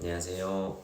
안녕하세요.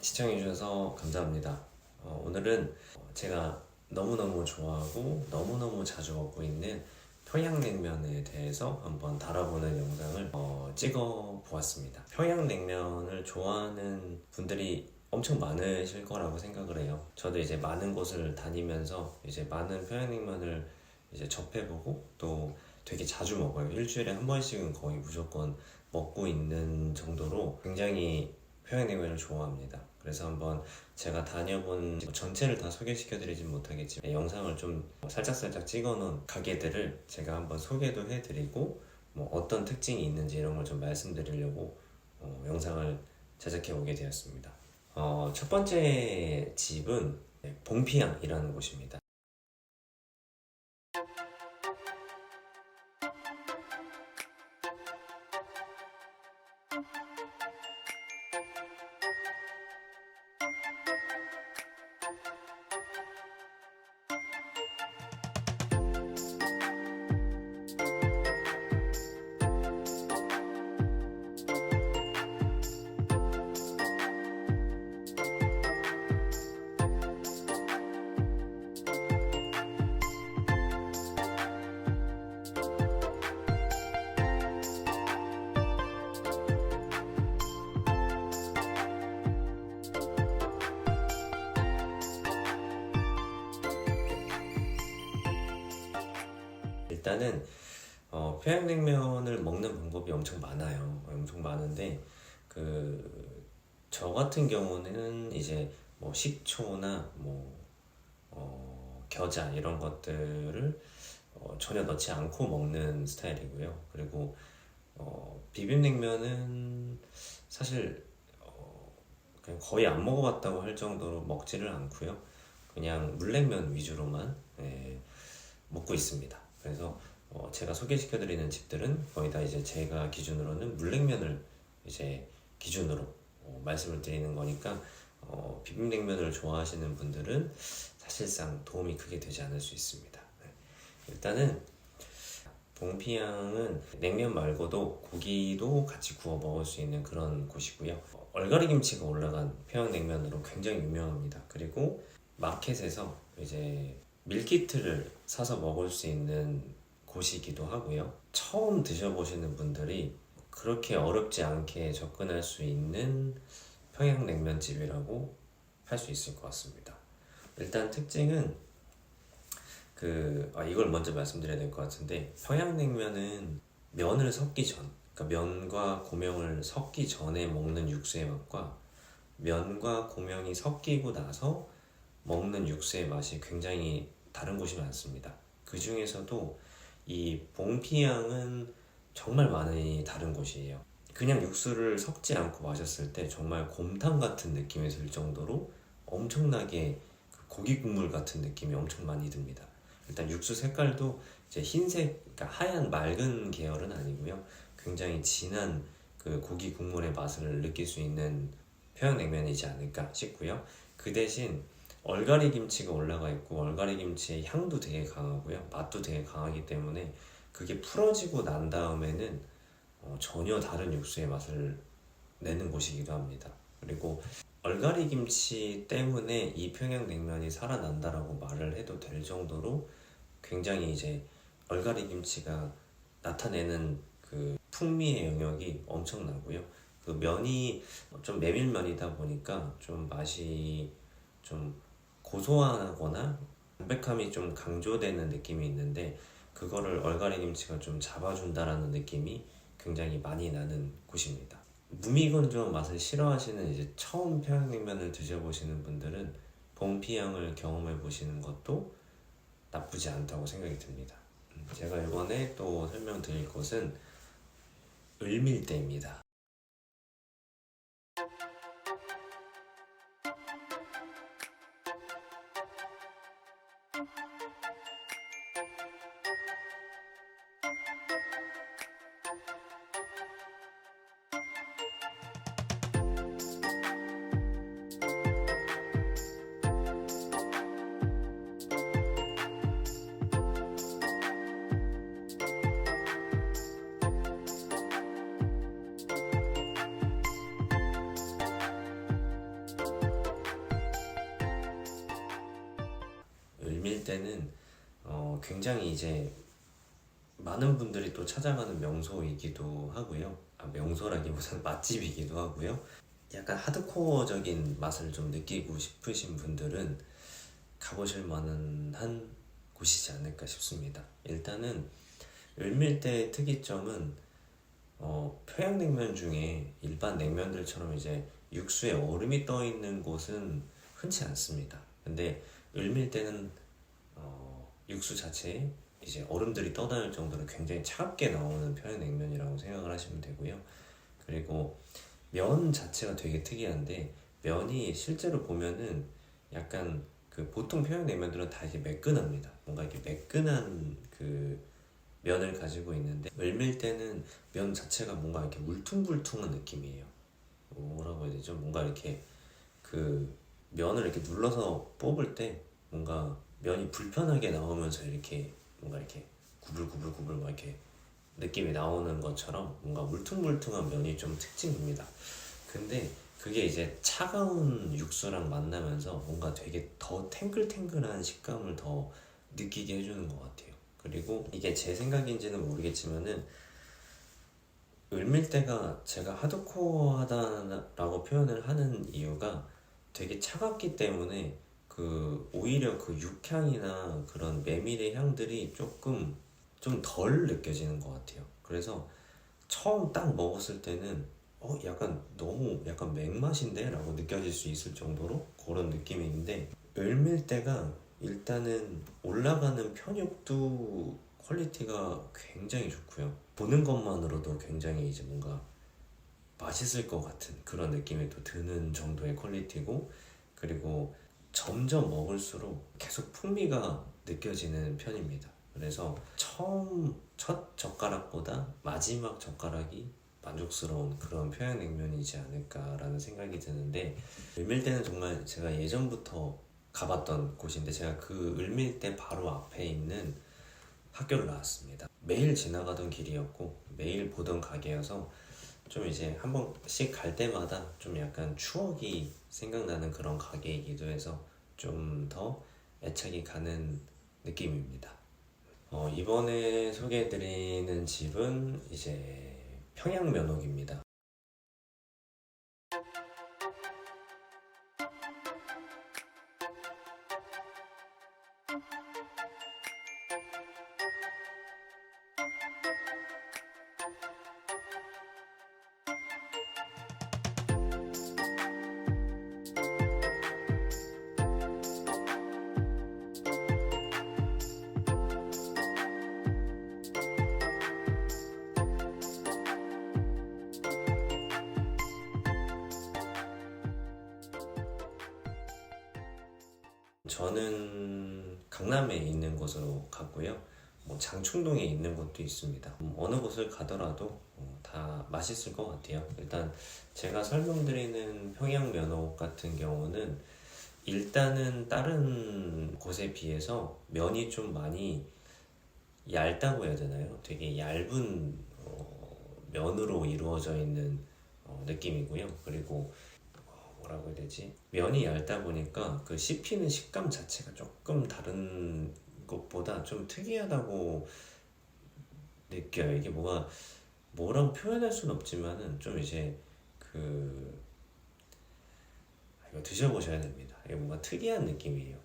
시청해주셔서 감사합니다. 어, 오늘은 제가 너무너무 좋아하고 너무너무 자주 먹고 있는 평양냉면에 대해서 한번 다뤄보는 영상을 어, 찍어 보았습니다. 평양냉면을 좋아하는 분들이 엄청 많으실 거라고 생각을 해요. 저도 이제 많은 곳을 다니면서 이제 많은 평양냉면을 이제 접해보고 또 되게 자주 먹어요. 일주일에 한 번씩은 거의 무조건 먹고 있는 정도로 굉장히 평양냉면을 좋아합니다. 그래서 한번 제가 다녀본 전체를 다 소개시켜드리진 못하겠지만 영상을 좀 살짝살짝 찍어놓은 가게들을 제가 한번 소개도 해드리고 뭐 어떤 특징이 있는지 이런 걸 좀 말씀드리려고 어, 영상을 제작해 오게 되었습니다. 어, 첫 번째 집은 네, 봉피앙이라는 곳입니다. 일단은 어, 평양냉면을 먹는 방법이 엄청 많아요. 엄청 많은데 그 저 같은 경우는 이제 뭐 식초나 뭐 어, 겨자 이런 것들을 어, 전혀 넣지 않고 먹는 스타일이고요. 그리고 어, 비빔냉면은 사실 어, 그냥 거의 안 먹어봤다고 할 정도로 먹지를 않고요. 그냥 물냉면 위주로만 예, 먹고 있습니다. 그래서 어, 제가 소개시켜드리는 집들은 거의 다 이제 제가 기준으로는 물냉면을 이제 기준으로 어, 말씀을 드리는 거니까 어, 비빔냉면을 좋아하시는 분들은 사실상 도움이 크게 되지 않을 수 있습니다. 네. 일단은 봉피향은 냉면 말고도 고기도 같이 구워 먹을 수 있는 그런 곳이고요. 어, 얼갈이 김치가 올라간 평양냉면으로 굉장히 유명합니다. 그리고 마켓에서 이제 밀키트를 사서 먹을 수 있는 곳이기도 하고요. 처음 드셔보시는 분들이 그렇게 어렵지 않게 접근할 수 있는 평양냉면집이라고 할 수 있을 것 같습니다. 일단 특징은 그 아, 이걸 먼저 말씀드려야 될 것 같은데 평양냉면은 면을 섞기 전, 그러니까 면과 고명을 섞기 전에 먹는 육수의 맛과 면과 고명이 섞이고 나서 먹는 육수의 맛이 굉장히 다른 곳이 많습니다. 그 중에서도 이 봉피향은 정말 많이 다른 곳이에요. 그냥 육수를 섞지 않고 마셨을 때 정말 곰탕 같은 느낌이 들 정도로 엄청나게 그 고기 국물 같은 느낌이 엄청 많이 듭니다. 일단 육수 색깔도 이제 흰색, 그러니까 하얀 맑은 계열은 아니고요. 굉장히 진한 그 고기 국물의 맛을 느낄 수 있는 평양냉면이지 않을까 싶고요. 그 대신 얼갈이 김치가 올라가 있고 얼갈이 김치의 향도 되게 강하고요. 맛도 되게 강하기 때문에 그게 풀어지고 난 다음에는 어, 전혀 다른 육수의 맛을 내는 곳이기도 합니다. 그리고 얼갈이 김치 때문에 이 평양냉면이 살아난다라고 말을 해도 될 정도로 굉장히 이제 얼갈이 김치가 나타내는 그 풍미의 영역이 엄청나고요. 그 면이 좀 메밀면이다 보니까 좀 맛이 좀 고소하거나 담백함이 좀 강조되는 느낌이 있는데 그거를 얼갈이 김치가 좀 잡아준다라는 느낌이 굉장히 많이 나는 곳입니다. 무미건조한 맛을 싫어하시는 이제 처음 평양냉면을 드셔보시는 분들은 봉피향을 경험해 보시는 것도 나쁘지 않다고 생각이 듭니다. 음, 제가 이번에 또 설명드릴 곳은 을밀대입니다. 밀대는 어, 굉장히 이제 많은 분들이 또 찾아가는 명소이기도 하고요. 아, 명소라기보다는 맛집이기도 하고요. 약간 하드코어적인 맛을 좀 느끼고 싶으신 분들은 가보실 만한 한 곳이지 않을까 싶습니다. 일단은 을밀대의 특이점은 어, 평양냉면 중에 일반 냉면들처럼 이제 육수에 얼음이 떠 있는 곳은 흔치 않습니다. 근데 을밀대는 어, 육수 자체에 이제 얼음들이 떠다닐 정도로 굉장히 차갑게 나오는 평양냉면이라고 생각을 하시면 되고요. 그리고 면 자체가 되게 특이한데 면이 실제로 보면은 약간 그 보통 평양 냉면들은 다 이게 매끈합니다. 뭔가 이렇게 매끈한 그 면을 가지고 있는데 을밀대는 면 자체가 뭔가 이렇게 울퉁불퉁한 느낌이에요. 뭐라고 해야 되죠? 뭔가 이렇게 그 면을 이렇게 눌러서 뽑을 때 뭔가 면이 불편하게 나오면서 이렇게 뭔가 이렇게 구불구불구불 막 이렇게 느낌이 나오는 것처럼 뭔가 울퉁불퉁한 면이 좀 특징입니다. 근데 그게 이제 차가운 육수랑 만나면서 뭔가 되게 더 탱글탱글한 식감을 더 느끼게 해주는 것 같아요. 그리고 이게 제 생각인지는 모르겠지만은 을밀대가 제가 하드코어하다라고 표현을 하는 이유가 되게 차갑기 때문에 그 오히려 그 육향이나 그런 메밀의 향들이 조금 좀 덜 느껴지는 것 같아요. 그래서 처음 딱 먹었을 때는 어 약간 너무 약간 맹맛인데 라고 느껴질 수 있을 정도로 그런 느낌인데 을밀대가 일단은 올라가는 편육도 퀄리티가 굉장히 좋고요. 보는 것만으로도 굉장히 이제 뭔가 맛있을 것 같은 그런 느낌이 또 드는 정도의 퀄리티고 그리고 점점 먹을수록 계속 풍미가 느껴지는 편입니다. 그래서 처음 첫 젓가락보다 마지막 젓가락이 만족스러운 그런 평양 냉면이지 않을까라는 생각이 드는데 을밀대는 정말 제가 예전부터 가봤던 곳인데 제가 그 을밀대 바로 앞에 있는 학교를 나왔습니다. 매일 지나가던 길이었고 매일 보던 가게여서 좀 이제 한 번씩 갈 때마다 좀 약간 추억이 생각나는 그런 가게이기도 해서 좀 더 애착이 가는 느낌입니다. 어, 이번에 소개해드리는 집은 이제 평양 면옥입니다. 저는 강남에 있는 곳으로 갔고요. 뭐 장충동에 있는 곳도 있습니다. 음, 어느 곳을 가더라도 어, 다 맛있을 것 같아요. 일단 제가 설명드리는 평양면옥 같은 경우는 일단은 다른 곳에 비해서 면이 좀 많이 얇다고 해야 되나요? 되게 얇은 어, 면으로 이루어져 있는 어, 느낌이고요. 그리고 어, 뭐라고 해야 되지? 면이 얇다 보니까 그 씹히는 식감 자체가 조금 다른 것보다 좀 특이하다고 느껴요. 이게 뭐가 뭐라고 표현할 수는 없지만은 좀 이제 그 아, 이거 드셔보셔야 됩니다. 이게 뭔가 특이한 느낌이에요.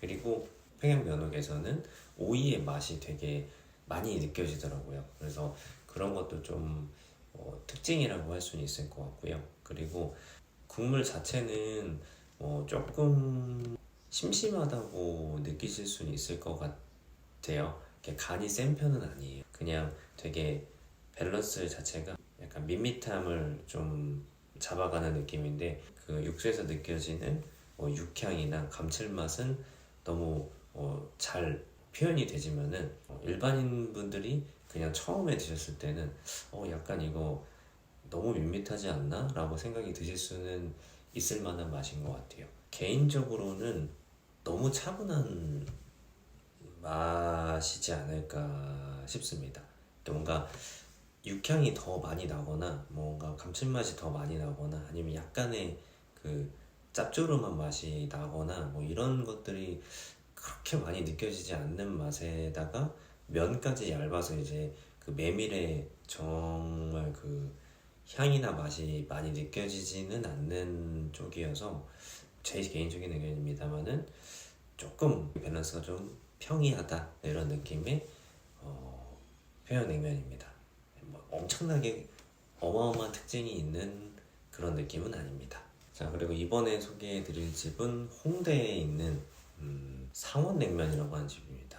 그리고 평양면옥에서는 오이의 맛이 되게 많이 느껴지더라고요. 그래서 그런 것도 좀 어, 특징이라고 할 수는 있을 것 같고요. 그리고 국물 자체는 어, 조금 심심하다고 느끼실 수는 있을 것 같아요. 간이 센 편은 아니에요. 그냥 되게 밸런스 자체가 약간 밋밋함을 좀 잡아가는 느낌인데 그 육수에서 느껴지는 어, 육향이나 감칠맛은 너무 어, 잘 표현이 되지만은 어, 일반인 분들이 그냥 처음에 드셨을 때는 어 약간 이거 너무 밋밋하지 않나? 라고 생각이 드실 수는 있을 만한 맛인 것 같아요. 개인적으로는 너무 차분한 맛이지 않을까 싶습니다. 뭔가 육향이 더 많이 나거나 뭔가 감칠맛이 더 많이 나거나 아니면 약간의 그 짭조름한 맛이 나거나 뭐 이런 것들이 그렇게 많이 느껴지지 않는 맛에다가 면까지 얇아서 이제 그 메밀의 정말 그 향이나 맛이 많이 느껴지지는 않는 쪽이어서 제 개인적인 의견입니다만은 조금 밸런스가 좀 평이하다 이런 느낌의 어, 평양냉면입니다. 뭐 엄청나게 어마어마한 특징이 있는 그런 느낌은 아닙니다. 자 그리고 이번에 소개해드릴 집은 홍대에 있는 음, 상원냉면이라고 하는 집입니다.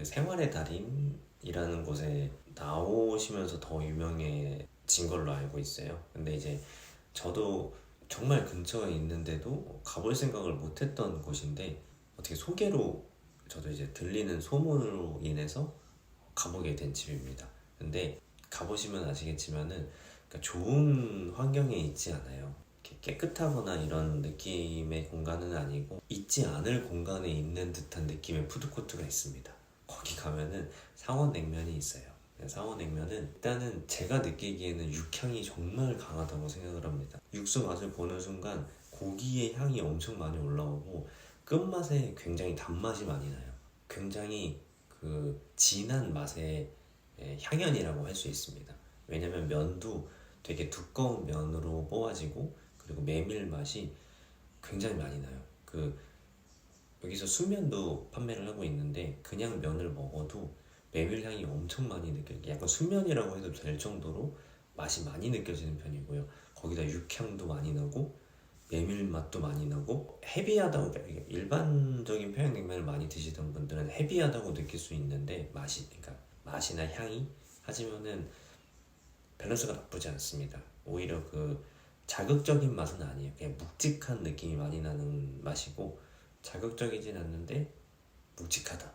그 생활의 달인이라는 곳에 나오시면서 더 유명해진 걸로 알고 있어요. 근데 이제 저도 정말 근처에 있는데도 가볼 생각을 못했던 곳인데 어떻게 소개로 저도 이제 들리는 소문으로 인해서 가보게 된 집입니다. 근데 가보시면 아시겠지만은 그러니까 좋은 환경에 있지 않아요. 깨끗하거나 이런 느낌의 공간은 아니고 있지 않을 공간에 있는 듯한 느낌의 푸드코트가 있습니다. 거기 가면은 상원 냉면이 있어요. 상원 냉면은 일단은 제가 느끼기에는 육향이 정말 강하다고 생각을 합니다. 육수 맛을 보는 순간 고기의 향이 엄청 많이 올라오고 끝맛에 굉장히 단맛이 많이 나요. 굉장히 그 진한 맛의 예, 향연이라고 할 수 있습니다. 왜냐면 면도 되게 두꺼운 면으로 뽑아지고 그리고 메밀 맛이 굉장히 많이 나요. 그 여기서 수면도 판매를 하고 있는데 그냥 면을 먹어도 메밀 향이 엄청 많이 느껴요. 약간 수면이라고 해도 될 정도로 맛이 많이 느껴지는 편이고요. 거기다 육향도 많이 나고 메밀 맛도 많이 나고 헤비하다고 일반적인 평양냉면을 많이 드시던 분들은 헤비하다고 느낄 수 있는데 맛이 그러니까 맛이나 향이 하지만은 밸런스가 나쁘지 않습니다. 오히려 그 자극적인 맛은 아니에요. 그냥 묵직한 느낌이 많이 나는 맛이고 자극적이진 않는데 묵직하다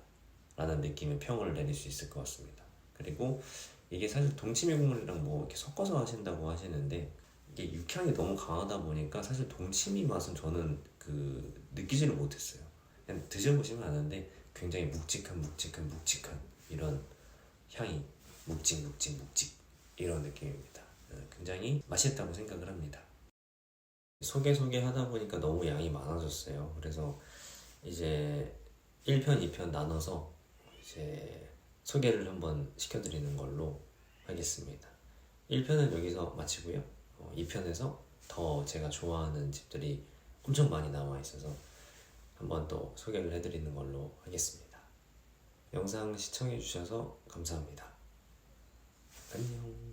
라는 느낌의 평을 내릴 수 있을 것 같습니다. 그리고 이게 사실 동치미 국물이랑 뭐 이렇게 섞어서 하신다고 하시는데 이게 육향이 너무 강하다 보니까 사실 동치미 맛은 저는 그 느끼지를 못했어요. 그냥 드셔보시면 아는데 굉장히 묵직한 묵직한 묵직한 이런 향이 묵직 묵직 묵직 이런 느낌입니다. 어, 굉장히 맛있다고 생각을 합니다. 소개 소개 하다 보니까 너무 양이 많아졌어요. 그래서 이제 1편, 2편 나눠서 이제 소개를 한번 시켜드리는 걸로 하겠습니다. 1편은 여기서 마치고요. 2편에서 더 제가 좋아하는 집들이 엄청 많이 나와 있어서 한번 또 소개를 해드리는 걸로 하겠습니다. 영상 시청해주셔서 감사합니다. 안녕.